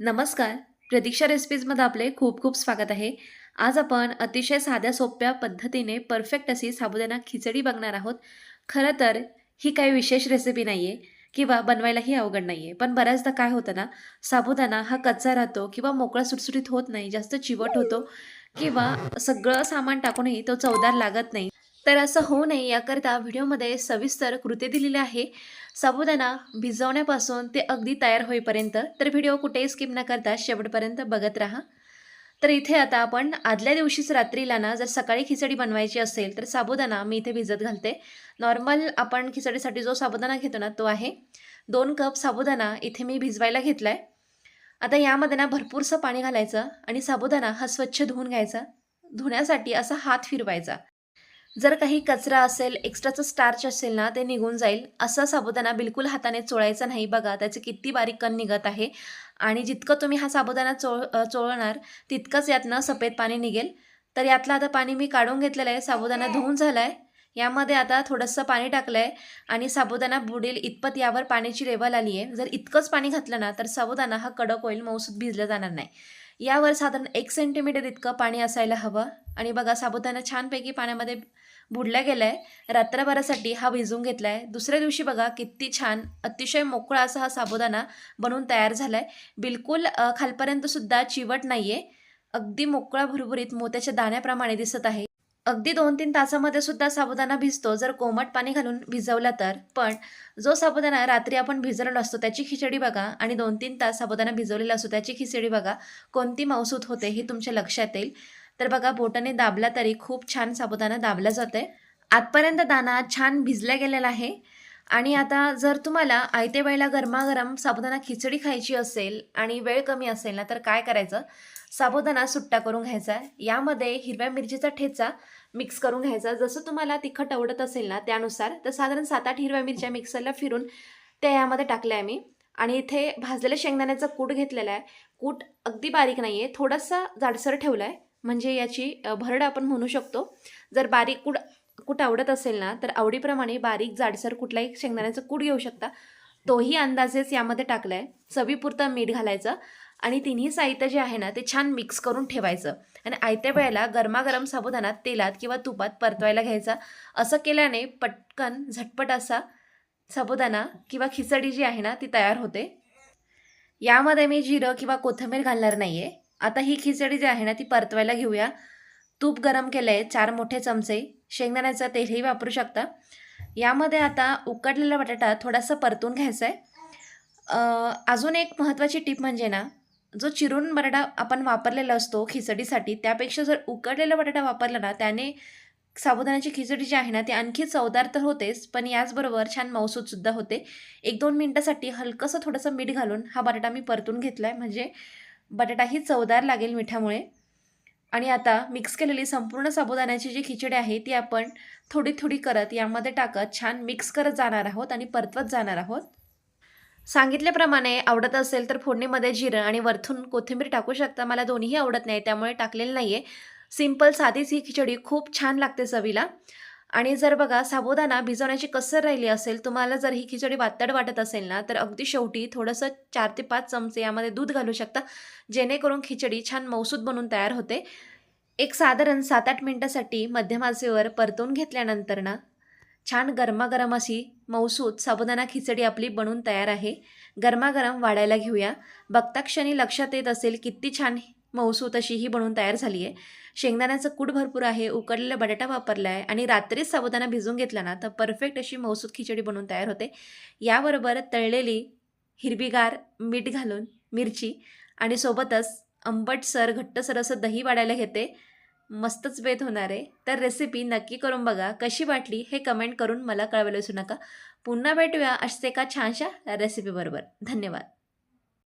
नमस्कार. प्रतीक्षा रेसिपीजमध्ये आपले खूप खूप स्वागत आहे. आज आपण अतिशय साध्या सोप्या पद्धतीने परफेक्ट अशी साबुदाणा खिचडी बघणार आहोत. खरं तर ही काही विशेष रेसिपी नाही आहे किंवा बनवायलाही अवघड नाही आहे पण बऱ्याचदा काय होतं ना साबुदाणा हा कच्चा राहतो किंवा मोकळा सुटसुटीत होत नाही जास्त चिवट होतो किंवा सगळं सामान टाकूनही तो चवदार लागत नाही. तर असं होऊ नये याकरता व्हिडिओमध्ये सविस्तर कृती दिलेली आहे. साबुदाणा भिजवण्यापासून ते अगदी तयार होईपर्यंत तर व्हिडिओ कुठेही स्किप न करता शेवटपर्यंत बघत राहा. तर इथे आता आपण आदल्या दिवशीच रात्रीला ना जर सकाळी खिचडी बनवायची असेल तर साबुदाणा मी इथे भिजत घालते. नॉर्मल आपण खिचडीसाठी जो साबुदाणा घेतो ना तो आहे. दोन कप साबुदाणा इथे मी भिजवायला घेतला आहे आता यामध्ये ना भरपूरसं पाणी घालायचं आणि साबुदाणा हा स्वच्छ धुवून घ्यायचा. धुण्यासाठी असा हात फिरवायचा. जर काही कचरा असेल एक्स्ट्राचं स्टार्च असेल ना ते निघून जाईल. असा साबुदाणा बिलकुल हाताने चोळायचा नाही बघा. त्याचे किती बारीक कण निघत आहे. आणि जितकं तुम्ही हा साबुदाणा चोळ चोळणार तितकंच यातनं सफेद पाणी निघेल. तर यातलं आता पाणी मी काढून घेतलेलं आहे. साबुदाणा धुवून झाला आहे यामध्ये आता थोडंसं पाणी टाकलं आहे आणि साबुदाणा बुडेल इतपत यावर पाण्याची लेवल आली आहे. जर इतकंच पाणी घातलं ना तर साबुदाणा हा कडक होईल मऊसूद भिजला जाणार नाही. यावर साधारण एक सेंटीमीटर इतकं पाणी असायला हवं. आणि बघा साबुदाणा छानपैकी पाण्यामध्ये बुडला गेला आहे रात्रभरासाठी हा भिजवून घेतला आहे दुसऱ्या दिवशी बघा किती छान अतिशय मोकळा असा हा साबुदाणा बनवून तयार झाला आहे बिलकुल खालपर्यंत खालपर्यंतसुद्धा चिवट नाही आहे अगदी मोकळा भुरभुरीत मोत्याच्या दाण्याप्रमाणे दिसत आहे. अगदी दोन तीन तासामध्ये सुद्धा साबुदाणा भिजतो. जर कोमट पाणी घालून भिजवला तर. पण जो साबुदाणा रात्री आपण भिजवलेला असतो त्याची खिचडी बघा आणि दोन तीन तास साबुदाणा भिजवलेला असतो त्याची खिचडी बघा. कोणती मौसूत होते हे तुमच्या लक्षात येईल. तर बघा बोटाने दाबला तरी खूप छान साबुदाणा दाबला जाते आतपर्यंत दाणा छान भिजला गेलेला आहे. आणि आता जर तुम्हाला आयत्या वेळेला गरमागरम साबुदाणा खिचडी खायची असेल आणि वेळ कमी असेल ना तर काय करायचं? साबुदाणा सुट्टा करून घ्यायचा. यामध्ये हिरव्या मिरचीचा ठेचा मिक्स करून घ्यायचा. जसं तुम्हाला तिखट आवडत असेल ना त्यानुसार तर साधारण सात आठ हिरव्या मिरच्या मिक्सरला फिरून त्या यामध्ये टाकल्या आहे मी आणि इथे भाजलेल्या शेंगदाण्याचा कूट घेतलेला आहे. कूट अगदी बारीक नाही आहे थोडासा जाडसर ठेवला आहे म्हणजे याची भरड आपण म्हणू शकतो. जर बारीक कूड कूट आवडत असेल ना तर आवडीप्रमाणे बारीक जाडसर कुठलाही शेंगदाण्याचं कूट घेऊ शकता. तोही अंदाजेच यामध्ये टाकला आहे चवीपुरतं मीठ घालायचं आणि तिन्ही साहित्य जे आहे ना ते छान मिक्स करून ठेवायचं. आणि आयत्या वेळेला गरमागरम साबुदाणा तेलात किंवा तुपात परतवायला घ्यायचा. असं केल्याने पटकन झटपट असा साबुदाणा किंवा खिचडी जी आहे ना ती तयार होते. यामध्ये मी जिरं किंवा कोथिंबीर घालणार नाही आहे आता ही खिचडी जी आहे ना ती परतवायला घेऊया. तूप गरम केलं आहे चार मोठे चमचे. शेंगदाण्याचं तेलही वापरू शकता. यामध्ये आता उकडलेला बटाटा थोडासा परतून घ्यायचा आहे अजून एक महत्त्वाची टीप म्हणजे ना जो चिरून बटाटा आपण वापरलेला असतो खिचडीसाठी त्यापेक्षा जर उकडलेला बटाटा वापरला ना त्याने साबुदाण्याची खिचडी जी आहे ना ती आणखी चवदार तर होतेच पण याचबरोबर छान मौसूदसुद्धा होते. एक दोन मिनटासाठी हलकंसं थोडंसं मीठ घालून हा बटाटा मी परतून घेतला आहे म्हणजे बटाटाही चवदार लागेल मिठामुळे. आणि आता मिक्स केलेली संपूर्ण साबुदाण्याची जी खिचडी आहे ती आपण थोडी थोडी करत यामध्ये टाकत छान मिक्स करत जाणार आहोत आणि परतवत जाणार आहोत. सांगितल्याप्रमाणे आवडत असेल तर फोडणीमध्ये जिरं आणि वरथून कोथिंबीर टाकू शकता. मला दोन्हीही आवडत नाही त्यामुळे टाकलेलं नाही आहे सिंपल साधीच ही खिचडी खूप छान लागते चवीला. आणि जर बघा साबुदाणा भिजवण्याची कसर राहिली असेल तुम्हाला जर ही खिचडी वातड वाटत असेल ना तर अगदी शेवटी थोडंसं चार ते पाच चमचे यामध्ये दूध घालू शकता जेणेकरून खिचडी छान मौसूद बनून तयार होते. एक साधारण सात आठ मिनटासाठी मध्यमासेवर परतून घेतल्यानंतर ना छान गरमागरम अशी मौसूद साबुदाणा खिचडी आपली बनून तयार आहे. गरमागरम वाढायला घेऊया. बघता क्षणी लक्षात येत असेल किती छान मौसू तशी ही बनवून तयार झाली आहे. शेंगदाण्याचं कूट भरपूर आहे उकडलेला बटाटा वापरला आहे आणि रात्रीच साबुदाणा भिजून घेतला ना तर परफेक्ट अशी मौसूद खिचडी बनवून तयार होते. याबरोबर तळलेली हिरवीगार मीठ घालून मिरची आणि सोबतच आंबटसर घट्टसर असं दही वाढायला घेते. मस्तच बेत होणार आहे. तर रेसिपी नक्की करून बघा. कशी वाटली हे कमेंट करून मला कळवायला विसरू नका. पुन्हा भेटूया अशाच एका छानशा रेसिपीबरोबर धन्यवाद.